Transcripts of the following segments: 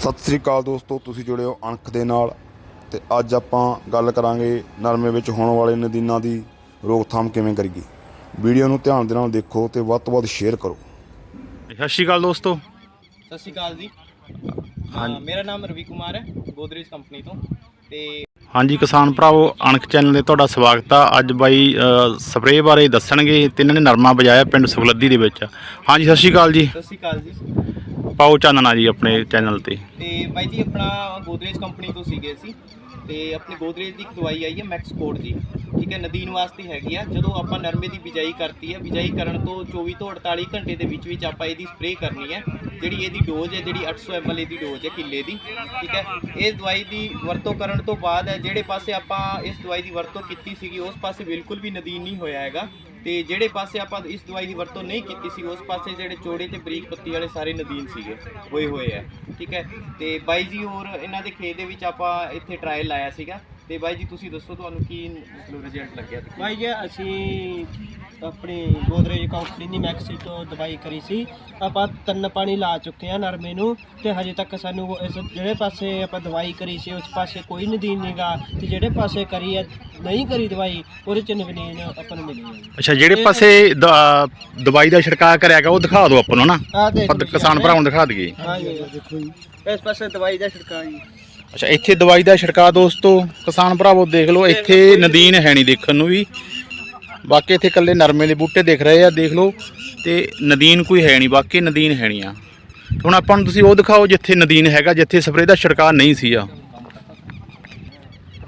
ਸਤਿ ਸ੍ਰੀ ਅਕਾਲ ਦੋਸਤੋ ਤੁਸੀਂ ਜੁੜੇ ਹੋ ਅਣਖ ਦੇ ਨਾਲ ਤੇ ਅੱਜ ਆਪਾਂ ਗੱਲ ਕਰਾਂਗੇ ਨਰਮੇ ਵਿੱਚ ਹੋਣ ਵਾਲੇ ਨਦੀਨਾਂ ਦੀ ਰੋਕਥਾਮ ਕਿਵੇਂ ਕਰੀਏ। ਵੀਡੀਓ ਨੂੰ ਧਿਆਨ ਦੇ ਨਾਲ ਦੇਖੋ ਤੇ ਵੱਧ ਤੋਂ ਵੱਧ ਸ਼ੇਅਰ ਕਰੋ। ਸਤਿ ਸ਼੍ਰੀ ਅਕਾਲ ਦੋਸਤੋ। ਸਤਿ ਸ਼੍ਰੀ ਅਕਾਲ ਜੀ। ਅਹ ਮੇਰਾ ਨਾਮ ਰਵੀ ਕੁਮਾਰ ਹੈ ਗੋਦਰੇਜ ਕੰਪਨੀ ਤੋਂ ਤੇ ਹਾਂਜੀ ਕਿਸਾਨ ਭਰਾਵੋ ਅਣਖ ਚੈਨਲ ਤੇ ਤੁਹਾਡਾ ਸਵਾਗਤ ਆ। ਅੱਜ ਬਾਈ ਸਪਰੇਅ ਬਾਰੇ ਦੱਸਣਗੇ ਤੇ ਇਹਨਾਂ ਨੇ ਨਰਮਾ ਬਜਾਇਆ ਪਿੰਡ ਸੁਖਲੱਦੀ ਦੇ ਵਿੱਚ। ਹਾਂਜੀ ਸਤਿ ਸ਼੍ਰੀ ਅਕਾਲ ਜੀ। ਸਤਿ ਸ਼੍ਰੀ ਅਕਾਲ ਜੀ। ਪਾਓ ਚਾਨਣਾ ਜੀ ਆਪਣੇ ਚੈਨਲ ਤੇ। ਤੇ ਬਾਈ ਜੀ ਆਪਣਾ ਗੋਦਰੇਜ ਕੰਪਨੀ ਤੋਂ ਸੀਗੇ ਸੀ ਤੇ ਆਪਣੀ ਗੋਦਰੇਜ ਦੀ ਇੱਕ ਦਵਾਈ ਆਈ ਹੈ ਮੈਕਸ ਕੋਡ ਦੀ ਠੀਕ ਹੈ ਨਦੀਨ ਵਾਸਤੇ ਹੈਗੀ ਆ। ਜਦੋਂ ਆਪਾਂ ਨਰਮੇ ਦੀ ਬਿਜਾਈ ਕਰਤੀ ਹੈ ਬਿਜਾਈ ਕਰਨ ਤੋਂ 24 ਤੋਂ 48 ਘੰਟੇ ਦੇ ਵਿੱਚ ਵਿੱਚ ਆਪਾਂ ਇਹਦੀ ਸਪਰੇਅ ਕਰਨੀ ਹੈ। ਜਿਹੜੀ ਇਹਦੀ ਡੋਜ਼ ਹੈ, ਜਿਹੜੀ 800 ml ਦੀ ਡੋਜ਼ ਹੈ ਕਿੱਲੇ ਦੀ, ਠੀਕ ਹੈ? ਇਸ ਦਵਾਈ ਦੀ ਵਰਤੋਂ ਕਰਨ ਤੋਂ ਬਾਅਦ ਹੈ, ਜਿਹੜੇ ਪਾਸੇ ਆਪਾਂ ਇਸ ਦਵਾਈ ਦੀ ਵਰਤੋਂ ਕੀਤੀ ਸੀਗੀ, ਉਸ ਪਾਸੇ ਬਿਲਕੁਲ ਵੀ ਨਦੀਨ ਨਹੀਂ ਹੋਇਆ ਹੈਗਾ। ਤੇ ਜਿਹੜੇ ਪਾਸੇ ਆਪਾਂ ਇਸ ਦਵਾਈ ਦੀ ਵਰਤੋਂ ਨਹੀਂ ਕੀਤੀ ਸੀ, ਉਸ ਪਾਸੇ ਜਿਹੜੇ ਚੌੜੇ ਤੇ ਬਰੀਕ ਪੱਤੀ ਵਾਲੇ ਸਾਰੇ ਨਦੀਨ ਸੀਗੇ ਹੋਏ ਹੋਏ ਆ, ਠੀਕ ਹੈ? ਤੇ ਬਾਈ ਜੀ ਹੋਰ ਇਹਨਾਂ ਦੇ ਖੇਤ ਦੇ ਵਿੱਚ ਆਪਾਂ ਇੱਥੇ ਟਰਾਇਲ ਲਾਇਆ ਸੀਗਾ। ਤੇ ਬਾਈ ਜੀ ਤੁਸੀਂ ਦੱਸੋ ਤੁਹਾਨੂੰ ਕੀ ਮਤਲਬ ਰਿਜ਼ਲਟ ਲੱਗਿਆ ਭਾਈ ਜੀ ਅਸੀਂ ਆਪਣੀ ਗੋਦਰੇਜ ਕੰਪਨੀ ਦੀ ਮੈਕਸੀ ਤੋਂ ਦਵਾਈ ਕਰੀ ਸੀ। ਆਪਾਂ ਤਿੰਨ ਪਾਣੀ ਲਾ ਚੁੱਕੇ ਆ ਨਰਮੇ ਨੂੰ ਤੇ ਹਜੇ ਤੱਕ ਸਾਨੂੰ ਇਸ ਜਿਹੜੇ ਪਾਸੇ ਆਪਾਂ ਦਵਾਈ ਕਰੀ ਸੀ ਉਸ ਪਾਸੇ ਕੋਈ ਨਦੀਨ ਨਹੀਂਗਾ ਤੇ ਜਿਹੜੇ ਪਾਸੇ ਕਰੀ ਆ ਨਹੀਂ ਕਰੀ ਦਵਾਈ ਉਹਦੇ ਚ ਨਵੀਨ ਆਪਾਂ ਨੂੰ ਮਿਲੀ ਹੈ ਅੱਛਾ ਜਿਹੜੇ ਪਾਸੇ ਦ- ਦਵਾਈ ਦਾ ਛਿੜਕਾਅ ਕਰਿਆ ਗਿਆ ਉਹ ਦਿਖਾ ਦਿਓ ਆਪਾਂ ਨੂੰ ਨਾ। ਆ ਦੇਖ ਆਪਾਂ ਕਿਸਾਨ ਭਰਾਵਾਂ ਨੂੰ ਦਿਖਾ ਦਈਏ। ਹਾਂ ਜੀ ਦੇਖੋ ਜੀ। ਇਸ ਪਾਸੇ ਦਵਾਈ ਦਾ ਛਿੜਕਾਅ ਜੀ। ਅੱਛਾ, ਇੱਥੇ ਦਵਾਈ ਦਾ ਛਿੜਕਾਅ ਦੋਸਤੋ, ਕਿਸਾਨ ਭਰਾਵੋ, ਦੇਖ ਲਓ, ਇੱਥੇ ਨਦੀਨ ਹੈ ਨਹੀਂ ਦੇਖਣ ਨੂੰ ਵੀ। ਬਾਕੀ ਇੱਥੇ ਇਕੱਲੇ ਨਰਮੇ ਦੇ ਬੂਟੇ ਦਿਖ ਰਹੇ ਆ, ਦੇਖ ਲਓ, ਤੇ ਨਦੀਨ ਕੋਈ ਹੈ ਨਹੀਂ, ਬਾਕੀ ਨਦੀਨ ਹੈ ਨਹੀਂ ਆ। ਹੁਣ ਆਪਾਂ ਨੂੰ ਤੁਸੀਂ ਉਹ ਦਿਖਾਓ ਜਿੱਥੇ ਨਦੀਨ ਹੈਗਾ, ਜਿੱਥੇ ਸਪਰੇਅ ਦਾ ਛਿੜਕਾਅ ਨਹੀਂ ਸੀ ਆ।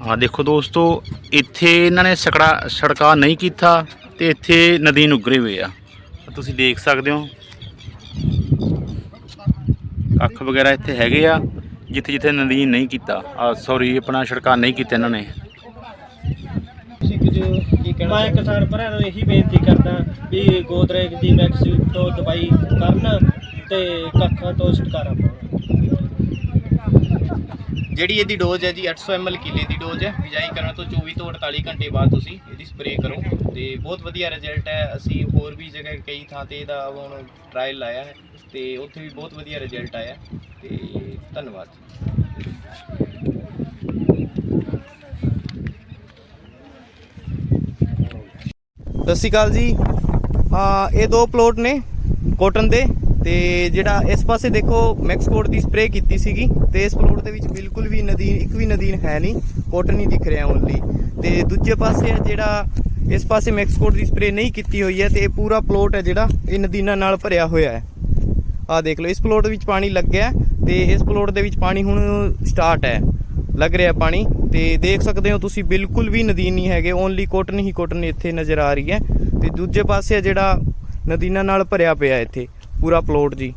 ਆ ਦੇਖੋ ਦੋਸਤੋ, ਇੱਥੇ ਇਹਨਾਂ ਨੇ ਸਕੜਾ, ਛਿੜਕਾਅ ਨਹੀਂ ਕੀਤਾ ਤੇ ਇੱਥੇ ਨਦੀਨ ਉਗਰੇ ਹੋਏ ਆ। ਤੁਸੀਂ ਦੇਖ ਸਕਦੇ ਹੋ। ਕੱਖ ਵਗੈਰਾ ਇੱਥੇ ਹੈਗੇ ਆ। ਜਿੱਥੇ ਜਿੱਥੇ ਨਦੀਨ ਨਹੀਂ ਕੀਤਾ ਆ ਸੌਰੀ ਆਪਣਾ ਛਿੜਕਾਅ ਨਹੀਂ ਕੀਤਾ ਇਹਨਾਂ ਨੇ। ਮੈਂ ਕਿਸਾਨ ਭਰਾ ਨੂੰ ਇਹੀ ਬੇਨਤੀ ਕਰਦਾ ਵੀ ਗੋਦਰੇਜ ਦੀ ਮੈਕਸੀ ਤੋਂ ਦਵਾਈ ਕਰਨ ਤੇ ਕੱਖਾਂ ਤੋਂ ਛੁਟਕਾਰਾ ਪਾਉਣ ਜਿਹੜੀ ਇਹਦੀ ਡੋਜ਼ ਹੈ ਜੀ 800 ml ਕਿਲੇ ਦੀ ਡੋਜ਼ ਹੈ। ਬਿਜਾਈ ਕਰਨ ਤੋਂ 24 ਤੋਂ 48 ਘੰਟੇ ਬਾਅਦ ਤੁਸੀਂ ਇਹਦੀ ਸਪਰੇਅ ਕਰੋ। ਤੇ ਬਹੁਤ ਵਧੀਆ ਰਿਜ਼ਲਟ ਹੈ। ਅਸੀਂ ਹੋਰ ਵੀ ਜਗ੍ਹਾ ਕਈ ਥਾਂ ਤੇ ਇਹਦਾ ਹੁਣ ਟਰਾਇਲ ਲਾਇਆ ਹੈ ਤੇ ਉੱਥੇ ਵੀ ਬਹੁਤ ਵਧੀਆ ਰਿਜ਼ਲਟ ਆਇਆ ਤੇ ਧੰਨਵਾਦ ਸਤਿ ਸ਼੍ਰੀ ਅਕਾਲ ਜੀ। ਹਾਂ ਇਹ ਦੋ ਪਲੋਟ ਨੇ ਕੋਟਨ ਦੇ। ਤੇ ਜਿਹੜਾ ਇਸ ਪਾਸੇ ਦੇਖੋ ਮੈਕਸ ਦੀ ਸਪਰੇਅ ਕੀਤੀ ਸੀਗੀ ਤੇ ਇਸ ਪਲੋਟ ਦੇ ਵਿੱਚ ਬਿਲਕੁਲ ਵੀ ਨਦੀਨ ਇੱਕ ਵੀ ਨਦੀਨ ਹੈ ਨਹੀਂ ਕੋਟਨ ਹੀ ਦਿਖ ਰਿਹਾ ਓਨਲੀ ਤੇ ਦੂਜੇ ਪਾਸੇ ਜਿਹੜਾ ਇਸ ਪਾਸੇ ਮੈਕਸ ਦੀ ਸਪਰੇਅ ਨਹੀਂ ਕੀਤੀ ਹੋਈ ਹੈ ਤੇ ਇਹ ਪੂਰਾ ਪਲੋਟ ਹੈ ਜਿਹੜਾ, ਇਹ ਨਦੀਨਾਂ ਨਾਲ ਭਰਿਆ ਹੋਇਆ ਹੈ। ਆਹ ਦੇਖ ਲਓ, ਇਸ ਪਲੋਟ ਵਿੱਚ ਪਾਣੀ ਲੱਗਿਆ ਹੈ ਤੇ ਇਸ ਪਲੋਟ ਦੇ ਵਿੱਚ ਪਾਣੀ ਹੁਣ ਸਟਾਰਟ ਹੈ। ਲੱਗ ਰਿਹਾ ਪਾਣੀ ਤੇ ਦੇਖ ਸਕਦੇ ਹੋ ਤੁਸੀਂ, ਬਿਲਕੁਲ ਵੀ ਨਦੀਨ ਨਹੀਂ ਹੈਗੇ ਓਨਲੀ ਕੋਟਨ ਹੀ ਕੋਟਨ ਇੱਥੇ ਨਜ਼ਰ ਆ ਰਹੀ ਹੈ। ਤੇ ਦੂਜੇ ਪਾਸੇ ਜਿਹੜਾ ਨਦੀਨਾਂ ਨਾਲ ਭਰਿਆ ਪਿਆ ਇੱਥੇ। ਪੂਰਾ ਪਲੋਟ ਜੀ।